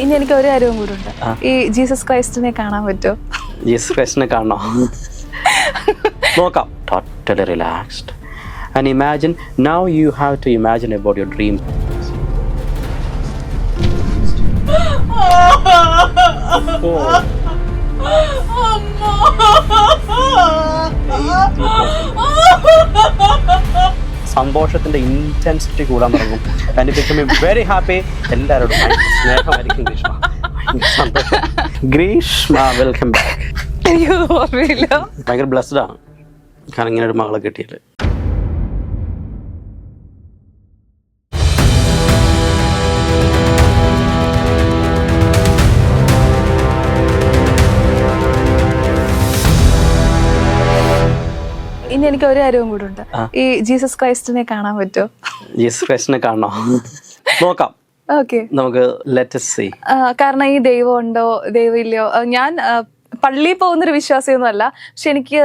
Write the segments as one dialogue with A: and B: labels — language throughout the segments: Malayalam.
A: ഇനി എനിക്ക് ഒരു കാര്യവും കൂടെ ഉണ്ട്. ഈ ജീസസ് ക്രൈസ്റ്റിനെ കാണാൻ പറ്റുമോ?
B: ജീസസ് ക്രൈസ്റ്റിനെ കാണണോ? നോക്കാം. Totally relaxed and imagine now you have to imagine about your dream സന്തോഷത്തിന്റെ ഇന്റൻസിറ്റി കൂടാൻ തുടങ്ങും. ആൻഡ് ബിക്കം വെരി ഹാപ്പി എല്ലാവരോടും സ്നേഹമായിരിക്കും ഗ്രീഷ്മ. സന്തോഷം. ഗ്രീഷ്മ വെൽക്കം ബാക്ക്
A: എനിക്ക് ഓർമ്മയില്ല.
B: ഭയങ്കര ബ്ലെസ്ഡ് ആണ്. കാരണം ഇങ്ങനെ ഒരു മകളെ കിട്ടിയത്
A: ഇനി എനിക്ക് ഒരു കാര്യവും കൂടെ ഉണ്ട്. ഈ ജീസസ് ക്രൈസ്റ്റിനെ കാണാൻ പറ്റുമോ?
B: ജീസസ് ക്രൈസ്റ്റിനെ കാണണോ? നോക്കാം. നമുക്ക് ലെറ്റസ് സീ
A: കാരണം ഈ ദൈവം ഉണ്ടോ ദൈവം ഇല്ലയോ? ഞാൻ പള്ളിയിൽ പോകുന്നൊരു വിശ്വാസിയൊന്നും അല്ല പക്ഷെ എനിക്ക്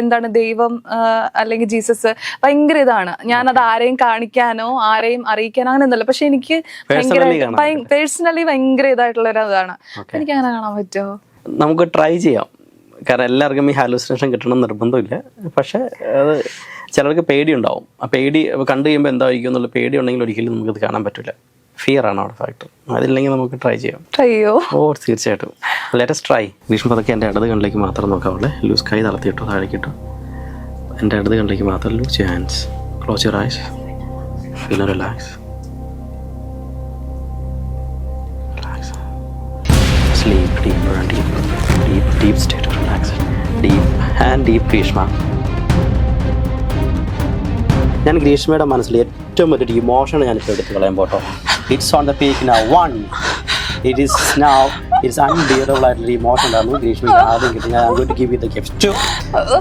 A: എന്താണ് ദൈവം അല്ലെങ്കിൽ ജീസസ് ഭയങ്കര ഇതാണ്. ഞാൻ അത് ആരെയും കാണിക്കാനോ ആരെയും അറിയിക്കാനോ അങ്ങനെ ഒന്നുമല്ല പക്ഷെ എനിക്ക് പേഴ്സണലി ഭയങ്കര ഇതായിട്ടുള്ള ഒരു ഇതാണ്. എനിക്ക് അങ്ങനെ കാണാൻ പറ്റുമോ?
B: നമുക്ക് ട്രൈ ചെയ്യാം. കാരണം എല്ലാവർക്കും ഈ ഹാലൂസിനേഷൻ കിട്ടണം നിർബന്ധമില്ല. പക്ഷേ അത് ചിലർക്ക് പേടിയുണ്ടാവും. ആ പേടി കണ്ടു കഴിയുമ്പോൾ എന്തായിരിക്കും എന്നുള്ള പേടി ഉണ്ടെങ്കിൽ ഒരിക്കലും നമുക്കത് കാണാൻ പറ്റില്ല ഫിയർ ആണ് അവിടെ ഫാക്ടർ അതില്ലെങ്കിൽ നമുക്ക് ട്രൈ ചെയ്യാം.
A: ട്രൈയോ
B: ഓ തീർച്ചയായിട്ടും. ലേറ്റസ്റ്റ് ട്രൈ ഭീഷ്മ പതൊക്കെ എന്റെ ഇടത് കണ്ണിലേക്ക് മാത്രം നോക്കാവുള്ളേ ലൂസ് കൈ തളർത്തിയിട്ടോ താഴേക്കിട്ടോ? എന്റെ ഇടത് കണ്ണിലേക്ക് മാത്രം loose you hands close your eyes feel relax relax sleep deeper deep deep state deep and deep Greeshma ഞാൻ ഗ്രീഷ്മയുടെ മനസ്സിൽ ഏറ്റവും വലിയൊരു ഇമോഷൻ ഞാനിപ്പോൾ എടുത്ത് കളയാൻ പോട്ടോ. It's on the peak now one it is now it's unbearable ആയിട്ടുള്ള ഇമോഷൻ ഉണ്ടായിരുന്നു ഗ്രീഷ്മയ്ക്ക്. ആദ്യം കിട്ടി. ഞാൻ അങ്ങോട്ട് ഗീവ് ചെയ്ത ഗിഫ്റ്റ്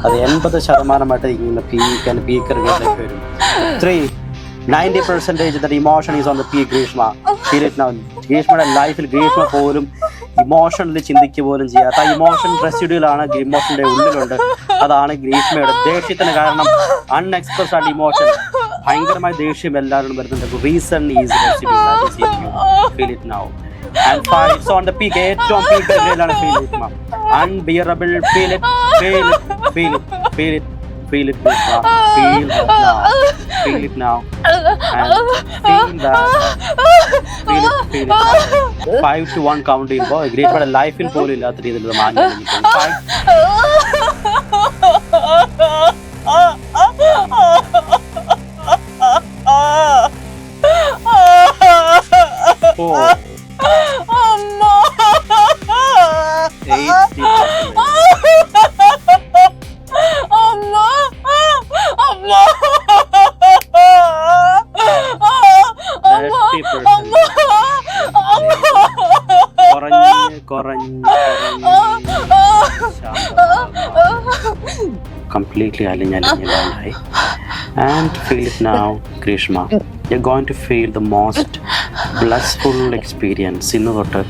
B: അത് എൺപത് ശതമാനമായിട്ട് ഇങ്ങനെ പീക്ക് ആൻഡ് പീക്കർ ഗേറ്റിലേക്ക് വരും three ninety percentage the emotion is on the peak Greeshma ഗ്രീഷ്മയുടെ ലൈഫിൽ ഗ്രീഷ്മ പോലും ഇമോഷണലി ചിന്തിക്കുക പോലും ചെയ്യാത്ത. ഇമോഷൻ റെസിഡ്യൂലാണ് ഇമോഷന്റെ ഉള്ളിലുണ്ട്. അതാണ് ഗ്രീഷ്മയുടെ ദേഷ്യത്തിന് കാരണം. അൺഎക്സ്പ്രസ് ആൻഡ് ഇമോഷൻ ഭയങ്കരമായ ദേഷ്യം എല്ലാവരും വരുന്നുണ്ട്. റീസൺ ഈസ് ഫീൽ ഇറ്റ് ഏറ്റവും feel it feel it feel it feel it Krishna. feel that now feel it now and feel that feel it feel it five to one count ചെയ്യുമ്പോൾ ഗ്രേറ്റ് ലൈഫിൽ പോലും ഇല്ലാത്ത രീതിയിലുള്ള മാറ്റം five four completely അലിഞ്ഞലിഞ്ഞില്ലാണ്ടായി and feel it now Greeshma you going to feel the most blissful experience ഇന്ന് തൊട്ട്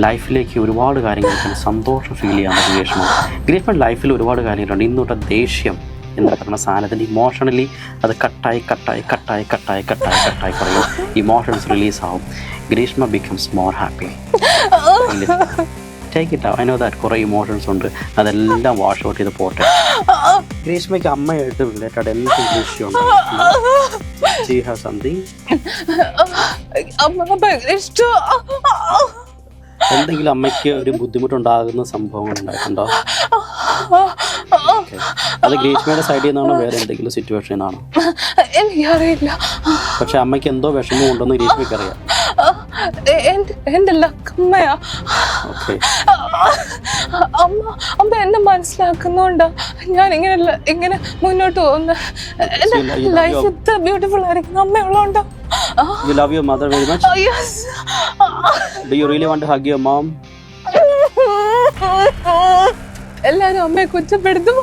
B: ലൈഫിലേക്ക് ഒരുപാട് കാര്യങ്ങൾക്ക് സന്തോഷം ഫീൽ ചെയ്യാൻ പറ്റും ഗ്രീഷ്മ ഗ്രീഷ്മ ലൈഫിൽ ഒരുപാട് കാര്യങ്ങളുണ്ട്. ഇന്ന് തൊട്ട് ദേഷ്യം എന്ന് പറയുന്ന സാധനത്തിന്റെ ഇമോഷണലി അത് കട്ടായി കട്ടായി കട്ടായി കട്ടായി കട്ടായി കട്ടായി കുറയും. ഇമോഷൻസ് റിലീസ് ആവും. Greeshma becomes more happy take it I know that കുറേ ഇമോഷൻസ് ഉണ്ട്. അതെല്ലാം വാഷ് ഔട്ട് ചെയ്ത് പോട്ടെ. ഗ്രീഷ്മയ്ക്ക് അമ്മയായിട്ട് റിലേറ്റഡ് എന്തെങ്കിലും ഇഷ്യൂ ഉണ്ട് സി ഹാവ് സംതിങ്
A: അമ്മ ഭയങ്കര
B: എന്തെങ്കിലും അമ്മയ്ക്ക് ഒരു ബുദ്ധിമുട്ടുണ്ടാകുന്ന സംഭവങ്ങൾ ഉണ്ടായിട്ടുണ്ടോ. അത് ഗ്രീഷ്മയുടെ സൈഡിൽ നിന്നാണോ വേറെ എന്തെങ്കിലും സിറ്റുവേഷൻ ആണോ
A: എനിക്കറിയില്ല.
B: പക്ഷെ അമ്മയ്ക്ക് എന്തോ വിഷമം ഉണ്ടെന്ന് ഗ്രീഷ്മയ്ക്ക് അറിയാം.
A: എന്റെ ലക്കമ്മയാ. അമ്മ അമ്മ എന്നെ മനസ്സിലാക്കുന്നുണ്ടാ ഞാൻ ഇങ്ങനെ ഇങ്ങനെ മുന്നോട്ട് പോകുന്ന. എന്റെ ലൈഫ് ഇത്ര ബ്യൂട്ടിഫുൾ ആയിരിക്കും You love
B: your love very mother very much
A: Do
B: do you really want hug your mom?
A: എല്ലാരും അമ്മയെ കുറ്റപ്പെടുത്തും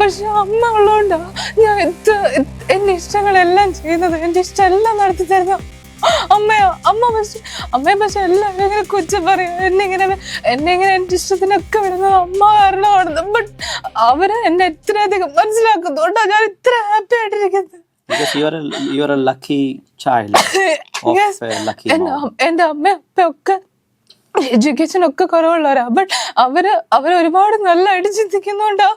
A: പക്ഷെ അമ്മ ഉള്ളതുകൊണ്ടാ ഞാൻ എന്റെ ഇഷ്ടങ്ങളെല്ലാം ചെയ്യുന്നത്. എന്റെ ഇഷ്ടം എല്ലാം നടത്തി തരുന്ന. അമ്മയോ അമ്മ പക്ഷെ അമ്മയെ പക്ഷെ എല്ലാവരും ഇങ്ങനെ കുറ്റം പറയും. എന്നെ ഇങ്ങനെ എന്നെ ഇങ്ങനെ എന്റെ ഇഷ്ടത്തിനൊക്കെ വരുന്നത് അമ്മ കാരണമാണ് ബട്ട് അവർ എന്നെ ഇത്രയധികം മനസ്സിലാക്കുന്നുണ്ടോ ഞാൻ ഇത്ര ഹാപ്പി ആയിട്ടിരിക്കുന്നത്. എന്റെ അമ്മ അപ്പൊക്കെ എഡ്യൂക്കേഷൻ ഒക്കെ കുറവുള്ളവരാ. ബട്ട് അവർ അവർ ഒരുപാട് നല്ലതായിട്ട് ചിന്തിക്കുന്നുണ്ടാ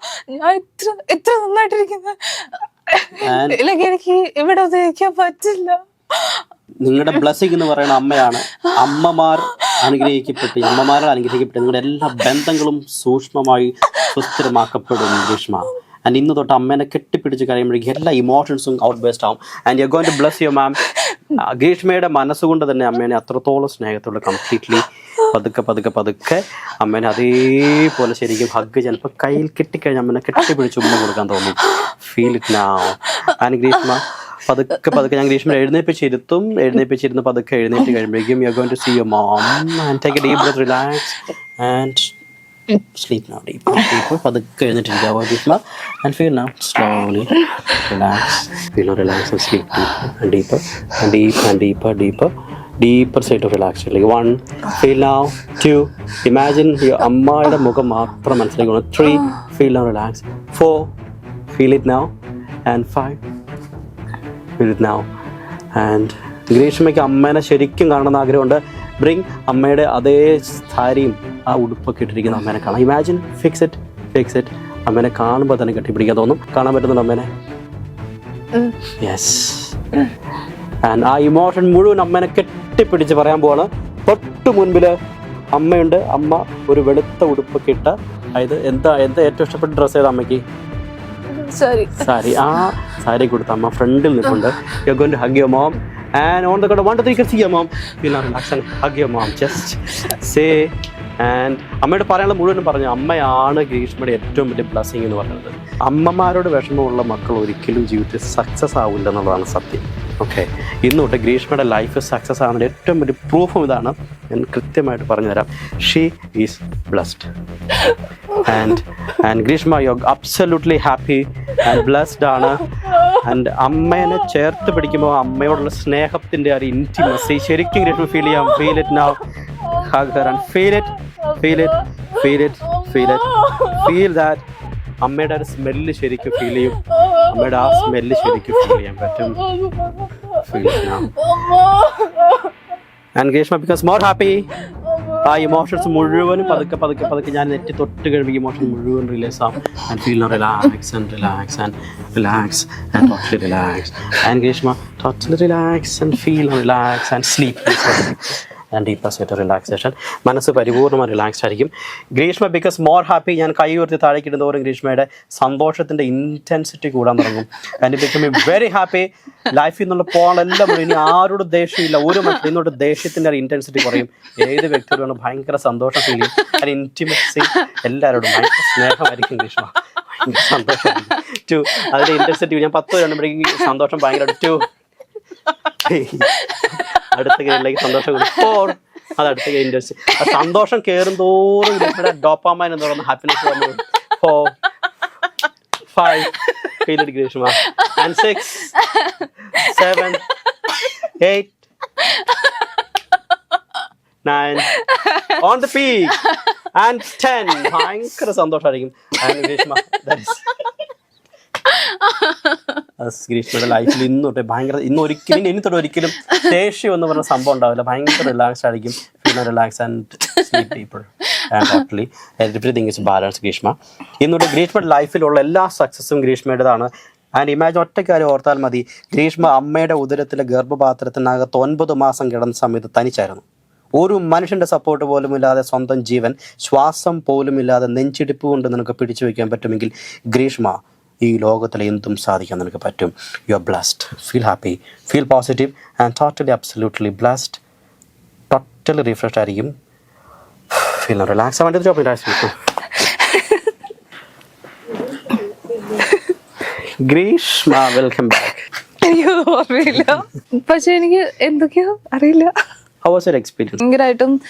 A: ഞാൻ ഇത്ര ഇത്ര നന്നായിട്ടിരിക്കുന്നത്. എനിക്ക് ഇവിടെ ഉപയോഗിക്കാൻ പറ്റില്ല.
B: നിങ്ങളുടെ ബ്ലസ്സിംഗ് എന്ന് പറയുന്ന അമ്മയാണ്. അമ്മമാർ അനുഗ്രഹിക്കപ്പെട്ട് അമ്മമാരാൽ അനുഗ്രഹിക്കപ്പെട്ട് നിങ്ങളുടെ എല്ലാ ബന്ധങ്ങളും സൂക്ഷ്മമായി സുസ്ഥിരമാക്കപ്പെടും ഗ്രീഷ്മ. ആൻഡ് ഇന്ന് തൊട്ട് അമ്മേനെ കെട്ടിപ്പിടിച്ച് കഴിയുമ്പോഴേക്കും എല്ലാ ഇമോഷൻസും ഔട്ട് ബേസ്റ്റ് ആവും. And you going to bless you mom ഗ്രീഷ്മയുടെ മനസ്സുകൊണ്ട് തന്നെ അമ്മേനെ അത്രത്തോളം സ്നേഹത്തോടെ കംപ്ലീറ്റ്ലി പതുക്കെ പതുക്കെ പതുക്കെ അമ്മേനെ അതേപോലെ ശരിക്കും ഹഗ് ചിലപ്പോൾ കയ്യിൽ കെട്ടിക്കഴിഞ്ഞാൽ അമ്മേനെ കെട്ടിപ്പിടിച്ച് ഉമ്മ കൊടുക്കാൻ തോന്നും. ഫീൽ ഇറ്റ് നാ ആൻഡ് ഗ്രീഷ്മ പതുക്കെ പതുക്കെ ഞാൻ ഗ്രീഷ്മ എഴുന്നേപ്പിച്ചിരുത്തും എഴുന്നേപ്പിച്ചിരുന്ന് പതുക്കെ എഴുന്നേറ്റ് കഴിയുമ്പോഴേക്കും to see your mom and take deep breath relax and sleep now deep deep പതുക്കെ എഴുന്നേറ്റിരിക്കുക Greeshma and feel now slowly relax feel now relax sleep deep deep and deeper deep deeper side of relax like one feel now two imagine അമ്മയുടെ മുഖം മാത്രം മനസ്സിലാക്കണം three feel now relax four feel it now and five now and ഗ്രീഷ്മയ്ക്ക് അമ്മേനെ ശരിക്കും കാണണമെന്ന് ആഗ്രഹമുണ്ട്. ബ്രിങ് അമ്മയുടെ അതേ സാരിയും ആ ഉടുപ്പൊക്കെ ഇട്ടിരിക്കുന്ന അമ്മേനെ കാണാം. Imagine fix it fix it അമ്മേനെ കാണുമ്പോൾ തന്നെ കെട്ടിപ്പിടിക്കാൻ തോന്നും. കാണാൻ പറ്റുന്നുണ്ട് അമ്മേനെ? യെസ് ആൻഡ് ആ ഇമോഷൻ മുഴുവൻ അമ്മേനെ കെട്ടിപ്പിടിച്ച് പറയാൻ പോവാണ്. തൊട്ട് മുൻപിൽ അമ്മയുണ്ട്. അമ്മ ഒരു വെളുത്ത ഉടുപ്പൊക്കെ ഇട്ട. അതായത് എന്താ എന്താ ഏറ്റവും ഇഷ്ടപ്പെട്ട ഡ്രസ്സ് ഏതാ അമ്മയ്ക്ക്? സാരി. ആ സാരി കൊടുത്ത അമ്മ ഫ്രണ്ടിൽ നിൽപ്പുണ്ട്. You going to hug mom and on the count one two three see your mom feel relax and hug mom just say and അമ്മയോട് പറയാനുള്ള മുഴുവനും പറഞ്ഞു. അമ്മയാണ് ഗ്രീഷ്മയുടെ ഏറ്റവും വലിയ ബ്ലസ്സിങ് എന്ന് പറയുന്നത് അമ്മമാരോട് വിഷമമുള്ള മക്കൾ ഒരിക്കലും ജീവിതത്തിൽ സക്സസ് ആവില്ല എന്നുള്ളതാണ് സത്യം. ഓക്കെ ഇന്ന് തൊട്ട് ഗ്രീഷ്മയുടെ ലൈഫ് സക്സസ് ആവുന്നതിന്റെ ഏറ്റവും വലിയ പ്രൂഫും ഇതാണ്. ഞാൻ കൃത്യമായിട്ട് പറഞ്ഞുതരാം. She is blessed and and Greeshma you absolutely happy and blessed ആണ്. ആൻഡ് അമ്മേനെ ചേർത്ത് പിടിക്കുമ്പോൾ അമ്മയോടുള്ള സ്നേഹത്തിന്റെ ആ ഒരു ഇന്റിമസി ശരിക്കും ഗ്രേറ്റ് ഫീൽ ചെയ്യാം. Feel it now hug her and feel it feel it feel it feel it feel that അമ്മയുടെ ഒരു സ്മെല്ല് ശരിക്കും ഫീൽ ചെയ്യും. അമ്മയുടെ ആ സ്മെല്ല് ശരിക്കും ഫീൽ ചെയ്യാൻ പറ്റും. Feel and Greeshma because more happy ആ ഇമോഷൻസ് മുഴുവനും പതുക്കെ പതുക്കെ പതുക്കെ ഞാൻ നെറ്റ് തൊട്ട് കഴിയുമ്പോൾ ഇമോഷൻ മുഴുവൻ റിലീസ് ആവും. And feel relax and relax and relax and totally relax and Greeshma totally relax and feel relax and sleep and deeper set relaxation മനസ്സ് പരിപൂർണമായി റിലാക്സ്ഡ് ആയിരിക്കും. ഗ്രീഷ്മ ബിക്കോസ് മോർ ഹാപ്പി ഞാൻ കൈ ഉയർത്തി താഴേക്ക് ഇടുന്നതോറും ഗ്രീഷ്മയുടെ സന്തോഷത്തിന്റെ ഇന്റൻസിറ്റി കൂടാൻ തുടങ്ങും. ആൻഡ് ബിക്കം വെരി ഹാപ്പി ലൈഫിൽ നിന്നുള്ള പോകാനെല്ലാം ഇനി ആരോടും ദേഷ്യമില്ല. ഒരു മനുഷ്യൻ ഇന്നോട്ട് ദേഷ്യത്തിന്റെ ഇന്റൻസിറ്റി കുറയും. ഏത് വ്യക്തിയോടാണ് ഭയങ്കര സന്തോഷം ഫീൽ ചെയ്യും. അത് ഇന്റിമസി എല്ലാവരോടും ഭയങ്കര സ്നേഹമായിരിക്കും ഗ്രീഷ്മ. സന്തോഷം ടു അതിന്റെ ഇന്റൻസിറ്റി ഞാൻ പത്ത് രണ്ടുമ്പോഴേക്കും സന്തോഷം ഭയങ്കര ടു അടുത്ത ഗെയിമിലേക്ക് സന്തോഷം അത് അടുത്ത ആ സന്തോഷം കേറും തോറും ഇവിടെ ഡോപ്പാമൈൻ എന്ന് പറയുന്ന happiness and six seven eight nine on peak and ഭയങ്കര സന്തോഷമായിരിക്കും ആൻഡ് ഗ്രീഷ്മയുടെ ലൈഫിൽ ഇന്ന് തൊട്ട് ഭയങ്കര ഇന്ന് ഒരിക്കലും ഇനി തൊട്ട് ഒരിക്കലും ദേഷ്യം എന്ന് പറഞ്ഞ സംഭവം ഉണ്ടാവില്ല ഭയങ്കര റിലാക്സ്ഡ് ആയിരിക്കും. Relax and people and totally everything is balance Greeshma ഇന്ന് തൊട്ട് ഗ്രീഷ്മയുടെ ലൈഫിലുള്ള എല്ലാ സക്സസും ഗ്രീഷ്മയുടേതാണ് ആൻഡ് ഇമാജിൻ ഒറ്റ കാര്യം ഓർത്താൽ മതി ഗ്രീഷ്മ അമ്മയുടെ ഉദരത്തിലെ ഗർഭപാത്രത്തിനകത്ത് ഒൻപത് മാസം കിടന്ന സമയത്ത് തനിച്ചായിരുന്നു. ഒരു മനുഷ്യന്റെ സപ്പോർട്ട് പോലും ഇല്ലാതെ സ്വന്തം ജീവൻ ശ്വാസം പോലും ഇല്ലാതെ നെഞ്ചിടിപ്പ് കൊണ്ട് നിനക്ക് പിടിച്ചു വയ്ക്കാൻ പറ്റുമെങ്കിൽ ഗ്രീഷ്മ ഈ ലോകത്തിൽ എന്തും സാധിക്കാൻ നിനക്ക് പറ്റും. You are blast feel happy feel positive and totally absolutely blast totally refresh ആയിരിക്കും. ഫീൽ റിലാക്സ് ആവാൻ job relax Greeshma welcome back
A: അയ്യോ ഓർമ്മയില്ല. പക്ഷെ എനിക്ക് എന്തൊക്കെയോ അറിയില്ല.
B: ഹൗ വാസ് എക്സ്പീരിയൻസ്
A: ഭയങ്കരമായിട്ടും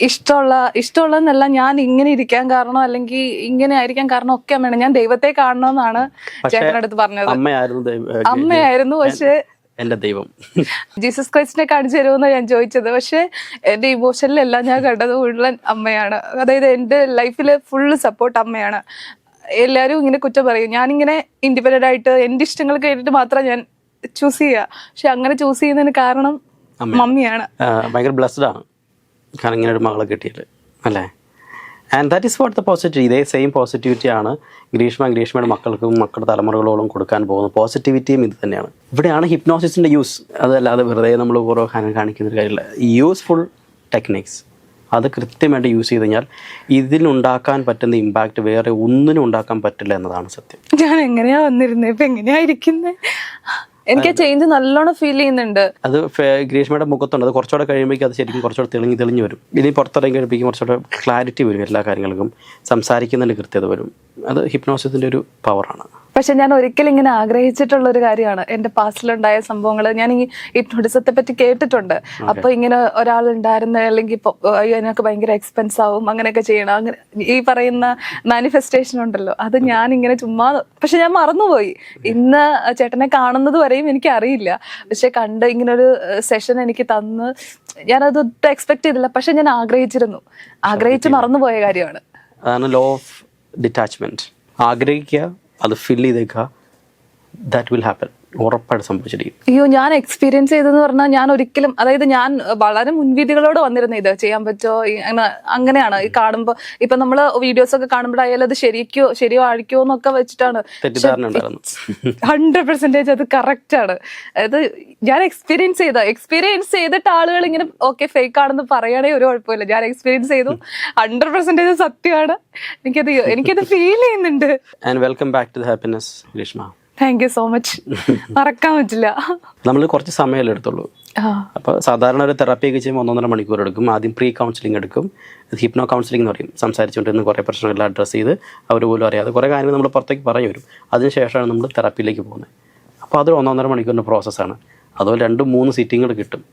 A: ഇഷ്ടമുള്ള ഇഷ്ടമുള്ളതെന്നല്ല ഞാൻ ഇങ്ങനെ ഇരിക്കാൻ കാരണം അല്ലെങ്കിൽ ഇങ്ങനെ ആയിരിക്കാൻ കാരണം ഒക്കെ വേണം ഞാൻ ദൈവത്തെ കാണണമെന്നാണ് ചേട്ടൻ അടുത്ത് പറഞ്ഞത്.
B: അമ്മയായിരുന്നു ദൈവം-
A: അമ്മയായിരുന്നു പക്ഷേ
B: എന്റെ ദൈവം.
A: ജീസസ് ക്രൈസ്റ്റിനെ കാണിച്ചു തരുമെന്ന് ഞാൻ ചോദിച്ചത്. പക്ഷെ എന്റെ ഇമോഷനിലെല്ലാം ഞാൻ കണ്ടത് മുഴുവൻ അമ്മയാണ്. അതായത് എന്റെ ലൈഫിൽ ഫുള്ള് സപ്പോർട്ട് അമ്മയാണ്. എല്ലാരും ഇങ്ങനെ കുറ്റം പറയും. ഞാനിങ്ങനെ ഇൻഡിപെൻഡന്റ് ആയിട്ട് എന്റെ ഇഷ്ടങ്ങൾ കേട്ടിട്ട് മാത്രം ഞാൻ ചൂസ് ചെയ്യുക പക്ഷെ അങ്ങനെ ചൂസ് ചെയ്യുന്നതിന് കാരണം മമ്മിയാണ്.
B: ഭയങ്കര ബ്ലസ്ഡ് ആണ്. കാരണം ഇങ്ങനെ ഒരു മകളെ കിട്ടിയത് അല്ലേ? And that is what the positivity ഇതേ സെയിം പോസിറ്റിവിറ്റി ആണ് ഗ്രീഷ്മ ഗ്രീഷ്മയുടെ മക്കൾക്കും മക്കളുടെ തലമുറകളോളം കൊടുക്കാൻ പോകുന്നത്. പോസിറ്റിവിറ്റിയും ഇത് തന്നെയാണ്. ഇവിടെയാണ് ഹിപ്നോസിസിന്റെ യൂസ് അതല്ലാതെ വെറുതെ നമ്മൾ ഓരോ കാണിക്കുന്ന ഒരു കാര്യമില്ല. യൂസ്ഫുൾ ടെക്നിക്സ് അത് കൃത്യമായിട്ട് യൂസ് ചെയ്ത് കഴിഞ്ഞാൽ ഇതിനുണ്ടാക്കാൻ പറ്റുന്ന ഇമ്പാക്റ്റ് വേറെ ഒന്നിനും ഉണ്ടാക്കാൻ പറ്റില്ല എന്നതാണ് സത്യം.
A: ഞാൻ എങ്ങനെയാ വന്നിരുന്നത് ഇപ്പം എങ്ങനെയാ ഇരിക്കുന്നത് എനിക്ക് ആ ചേഞ്ച് നല്ലോണം ഫീൽ ചെയ്യുന്നുണ്ട്.
B: അത് ഗ്രീഷ്മയുടെ മുഖത്തുണ്ട്. അത് കുറച്ചുകൂടെ കഴിയുമ്പോഴേക്കും അത് ശരിക്കും കുറച്ചുകൂടെ തെളിഞ്ഞ് തെളിഞ്ഞ് വരും. ഇനി പുറത്തിറങ്ങി കഴിയുമ്പോഴേക്കും കുറച്ചുകൂടെ ക്ലാരിറ്റി വരും എല്ലാ കാര്യങ്ങൾക്കും. സംസാരിക്കുന്നതിന് കൃത്യത വരും. അത് ഹിപ്നോസിസിന്റെ ഒരു പവറാണ്
A: പക്ഷെ ഞാൻ ഒരിക്കലും ഇങ്ങനെ ആഗ്രഹിച്ചിട്ടുള്ള ഒരു കാര്യമാണ്. എന്റെ പാസ്റ്റിലുണ്ടായ സംഭവങ്ങൾ ഞാൻ ഈ ഹിപ്നോട്ടിസത്തെ പറ്റി കേട്ടിട്ടുണ്ട്. അപ്പൊ ഇങ്ങനെ ഒരാൾ ഉണ്ടായിരുന്ന അല്ലെങ്കിൽ അയ്യോ അതിനൊക്കെ ഭയങ്കര എക്സ്പെൻസ് ആവും അങ്ങനെയൊക്കെ ചെയ്യണം. അങ്ങനെ ഈ പറയുന്ന മാനിഫെസ്റ്റേഷൻ ഉണ്ടല്ലോ. അത് ഞാൻ ഇങ്ങനെ ചുമ്മാ പക്ഷെ ഞാൻ മറന്നുപോയി. ഇന്ന് ചേട്ടനെ കാണുന്നത് വരെയും എനിക്ക് അറിയില്ല പക്ഷെ കണ്ട് ഇങ്ങനെ ഒരു സെഷൻ എനിക്ക് തന്ന് ഞാനത് ഒട്ടും എക്സ്പെക്ട് ചെയ്തില്ല. പക്ഷെ ഞാൻ ആഗ്രഹിച്ചിരുന്നു. ആഗ്രഹിച്ച് മറന്നുപോയ കാര്യമാണ്.
B: അതാണ് ലോ ഓഫ് ഡിറ്റാച്ച്മെന്റ് ആഗ്രഹിക്കുക അത് ഫിൽ ചെയ്തേക്കുക ദാറ്റ് വിൽ ഹാപ്പൻ ഉറപ്പായിട്ട് സംഭവിച്ചിരിക്കും.
A: അയ്യോ ഞാൻ എക്സ്പീരിയൻസ് ചെയ്തെന്ന് പറഞ്ഞാൽ ഞാൻ ഒരിക്കലും അതായത് ഞാൻ വളരെ മുൻവിധികളോട് വന്നിരുന്ന ഇത് ചെയ്യാൻ പറ്റുമോ അങ്ങനെയാണ്. ഈ കാണുമ്പോൾ ഇപ്പൊ നമ്മൾ വീഡിയോസ് ഒക്കെ കാണുമ്പോഴായാലും അത് ശരിക്കോ ശരിയോ ആഴിക്കോ എന്നൊക്കെ വെച്ചിട്ടാണ്. ഹൺഡ്രഡ് പെർസെന്റേജ് അത് കറക്റ്റ് ആണ്. അത് ഞാൻ എക്സ്പീരിയൻസ് ചെയ്ത എക്സ്പീരിയൻസ് ചെയ്തിട്ട് ആളുകൾ ഇങ്ങനെ ഓക്കെ ഫേക്ക് ആണെന്ന് പറയണേ ഒരു കുഴപ്പമില്ല. ഞാൻ എക്സ്പീരിയൻസ് ചെയ്തു. ഹൺഡ്രഡ് പെർസെന്റേജ് സത്യമാണ്. എനിക്കത് എനിക്കത് ഫീൽ ചെയ്യുന്നുണ്ട്.
B: And welcome back to happiness Greeshma
A: thank you so much മറക്കാൻ പറ്റില്ല.
B: നമ്മൾ കുറച്ച് സമയമല്ലേ എടുത്തുള്ളൂ.
A: അപ്പൊ
B: അപ്പോൾ സാധാരണ ഒരു തെറാപ്പി ഒക്കെ ചെയ്യുമ്പോൾ ഒന്നൊന്നര മണിക്കൂർ എടുക്കും. ആദ്യം പ്രീ കൗൺസിലിംഗ് എടുക്കും. ഹിപ്നോ കൗൺസിലിംഗ് എന്ന് പറയും. സംസാരിച്ചുകൊണ്ടിരുന്ന കുറേ പ്രശ്നങ്ങളെല്ലാം അഡ്രസ്സ് ചെയ്ത് അവർ പോലും അറിയാതെ കുറേ കാര്യങ്ങൾ നമ്മൾ പുറത്തേക്ക് പറഞ്ഞു വരും അതിനുശേഷമാണ് നമ്മൾ തെറാപ്പിയിലേക്ക് പോകുന്നത്. അപ്പോൾ അതൊരു ഒന്നൊന്നര മണിക്കൂറിന്റെ പ്രോസസ്സാണ് അതുപോലെ രണ്ട് മൂന്ന് സീറ്റിങ്ങൾ കിട്ടും.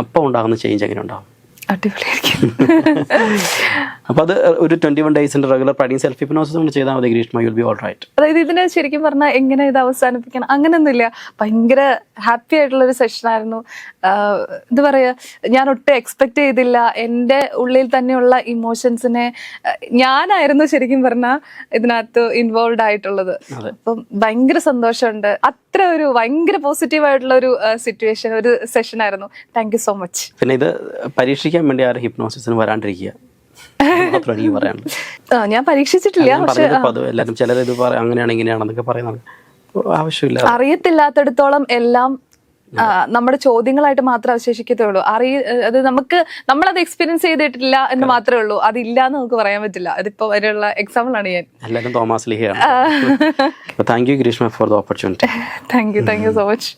B: അപ്പോൾ ഉണ്ടാകുന്ന ചേഞ്ച് എങ്ങനെ ഉണ്ടാകും
A: അടിപൊളിയായിരിക്കും.
B: അപ്പോൾ അത് ഒരു ട്വന്റി വൺ ഡേയ്സിന്റെ റെഗുലർ പ്രാക്ടീസ് സെൽഫ് ഹിപ്നോസിസ് നമ്മൾ ചെയ്താൽ മതി Greeshma you'll be all right
A: അതായത് ഇതിനെ ശരിക്കും പറഞ്ഞാൽ എങ്ങനെ ഇത് അവസാനിപ്പിക്കണം? അങ്ങനെയൊന്നുമില്ല ഭയങ്കര ഹാപ്പി ആയിട്ടുള്ള ഒരു സെഷൻ ആയിരുന്നു എന്താ പറയാ ഞാൻ ഒട്ടും എക്സ്പെക്ട് ചെയ്തില്ല. എന്റെ ഉള്ളിൽ തന്നെയുള്ള ഇമോഷൻസിനെ ഞാനായിരുന്നു ശരിക്കും പറഞ്ഞാൽ ഇതിനകത്ത് ഇൻവോൾവ് ആയിട്ടുള്ളത്. അപ്പം ഭയങ്കര സന്തോഷമുണ്ട്. അത്ര ഒരു ഭയങ്കര പോസിറ്റീവ് ആയിട്ടുള്ള ഒരു സിറ്റുവേഷൻ ഒരു സെഷൻ ആയിരുന്നു. താങ്ക് യു സോ മച്ച്
B: പിന്നെ ഇത് പരീക്ഷിക്കാൻ വേണ്ടി ആരും ഹിപ്നോസിസിന് വരാണ്ടിരിക്കുക. അത് മാത്രമാണ് എനിക്ക് പറയാനുള്ളത്.
A: ഞാൻ പരീക്ഷിച്ചിട്ടില്ല
B: പക്ഷേ
A: പക്ഷെ
B: പറഞ്ഞത് അത് എല്ലാവരും ചിലർ ഇത് അങ്ങനെയാണ് ഇങ്ങനെയാണെന്നൊക്കെ പറയുന്നത്. ആവശ്യമില്ല.
A: അറിയത്തില്ലാത്തടത്തോളം എല്ലാം നമ്മുടെ ചോദ്യങ്ങളായിട്ട് മാത്രം അവശേഷിക്കത്തുള്ളൂ. അറിയ അത് നമുക്ക് നമ്മളത് എക്സ്പീരിയൻസ് ചെയ്തിട്ടില്ല എന്ന് മാത്രമേ ഉള്ളൂ. അതില്ല എന്ന് നമുക്ക് പറയാൻ പറ്റില്ല. അതിപ്പോ വരെയുള്ള എക്സാമ്പിൾ ആണ് ഞാൻ.
B: എല്ലാവരും Thomas ലിഹിയാണ്. Thank you Greeshma for the opportunity
A: thank you thank you so much